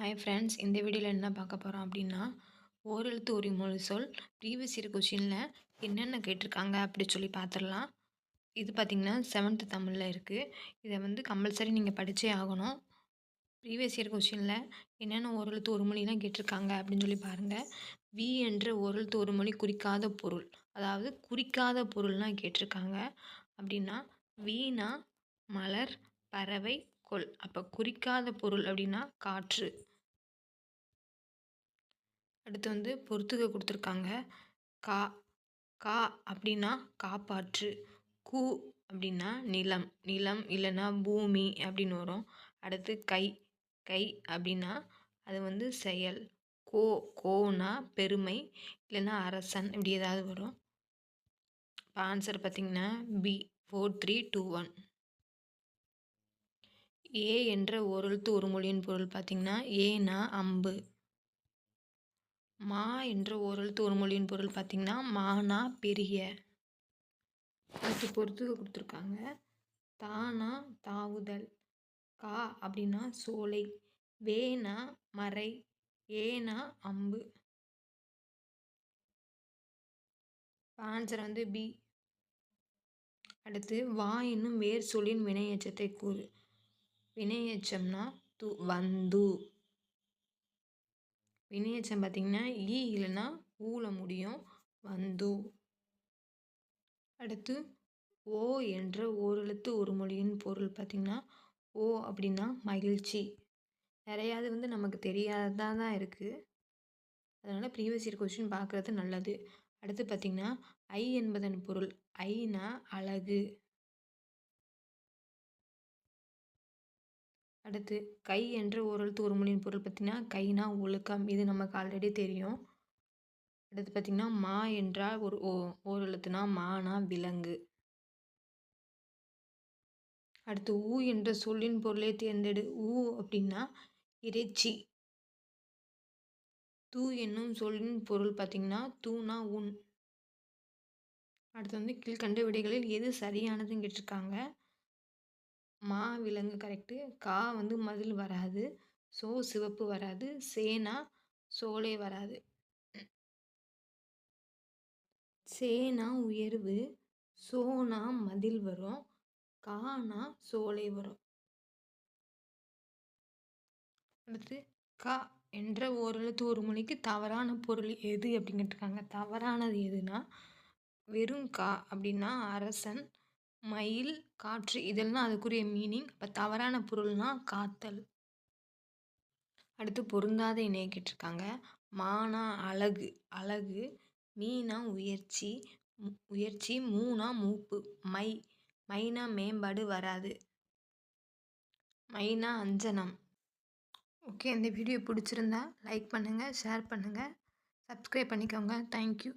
Hi friends இந்த வீடியோவில் என்ன பார்க்க போகிறோம் அப்படின்னா ஓரெழுத்து ஒரு மொழி சொல் ப்ரீவியஸ் இயர் கொஷினில் என்னென்ன கேட்டிருக்காங்க அப்படி சொல்லி பார்த்துடலாம். இது பார்த்திங்கன்னா செவன்த்து தமிழில் இருக்குது இதை வந்து கம்பல்சரி நீங்கள் படித்தே ஆகணும். ப்ரீவியஸ் இயர் கொஷினில் என்னென்ன ஓரெழுத்து ஒரு மொழிலாம் கேட்டிருக்காங்க அப்படின்னு சொல்லி பாருங்கள் வி என்ற ஓரெழுத்து ஒரு மொழி குறிக்காத பொருள் அதாவது குறிக்காத பொருள்லாம் கேட்டிருக்காங்க. அப்படின்னா வீணா மலர் பறவை கொள் அப்போ குறிக்காத பொருள் அப்படின்னா காற்று. அடுத்து வந்து பொறுத்துக கொடுத்துருக்காங்க. கா கா அப்படின்னா காப்பாற்று. கூ அப்படின்னா நிலம். நிலம் இல்லைன்னா பூமி அப்படின்னு வரும். அடுத்து கை கை அப்படின்னா அது வந்து செயல். கோ கோனா பெருமை இல்லைன்னா அரசன் இப்படி ஏதாவது வரும். இப்போ ஆன்சர் பார்த்திங்கன்னா B four three two one A என்ற ஓரெழுத்து ஒரு மொழியின் பொருள் பார்த்திங்கன்னா ஏனா அம்பு. மா என்ற ஓரெழுத்து ஒரு மொழியின் பொருள் பார்த்திங்கன்னா மானா பெரிய. அடுத்து பொறுத்து கொடுத்துருக்காங்க. தானா தாவுதல். கா அப்படின்னா சோலை. வேனா மறை. ஏனா அம்பு. ஆன்சர் வந்து பி. அடுத்து வா என்னும் வேர் சொல்லின் வினையச்சத்தை கூறு. வினையச்சம்னா து வந்து. வினையச்சம் பார்த்திங்கன்னா ஈ இல்லைன்னா ஊல முடியும். வந்து அடுத்து ஓ என்ற ஓரெழுத்து ஒரு மொழியின் பொருள் பார்த்திங்கன்னா ஓ அப்படின்னா மகிழ்ச்சி. நிறையாது வந்து நமக்கு தெரியாததாக தான் இருக்குது அதனால் ப்ரீவியஸ் இயர் கொஸ்டின் பார்க்குறது நல்லது. அடுத்து பார்த்திங்கன்னா ஐ என்பதன் பொருள். ஐனா அழகு. அடுத்து கை என்ற ஓரெழுத்து ஒரு மொழியின் பொருள் பார்த்திங்கன்னா கைனா ஒழுக்கம். இது நமக்கு ஆல்ரெடி தெரியும். அடுத்து பார்த்திங்கன்னா மா என்றால் ஒரு ஓ ஓரெழுத்துனா மானா விலங்கு. அடுத்து ஊ என்ற சொல்லின் பொருளை தேர்ந்தெடு. ஊ அப்படின்னா இறைச்சி. தூ என்னும் சொல்லின் பொருள் பார்த்திங்கன்னா தூனா உன் அடுத்து வந்து கீழ்கண்ட விடைகளில் எது சரியானதுன்னு கேட்டிருக்காங்க. மா விலங்கு கரெக்டு கா வந்து மதில் வராது. சோ சிவப்பு வராது. சேனா சோலை வராது. சேனா உயர்வு சோனா மதில் வரும் கானா சோலை வரும். அடுத்து கா என்ற ஓரெழுத்து ஒரு மொழிக்கு தவறான பொருள் எது அப்படின்னு கேட்டிருக்காங்க தவறானது எதுனா வெறும் கா அப்படின்னா அரசன் மயில் காற்று இதெல்லாம் அதுக்குரிய மீனிங் இப்போ தவறான பொருள்னால் காத்தல். அடுத்து பொருந்தாத இணைய கேட்டிருக்காங்க. மானா அழகு. அழகு மீனா உயர்ச்சி. உயர்ச்சி மூனா மூப்பு. மை மைனா மேம்பாடு வராது. மைனா அஞ்சனம். ஓகே இந்த வீடியோ பிடிச்சிருந்தா லைக் பண்ணுங்கள் ஷேர் பண்ணுங்கள் சப்ஸ்கிரைப் பண்ணிக்கோங்க. தேங்க்யூ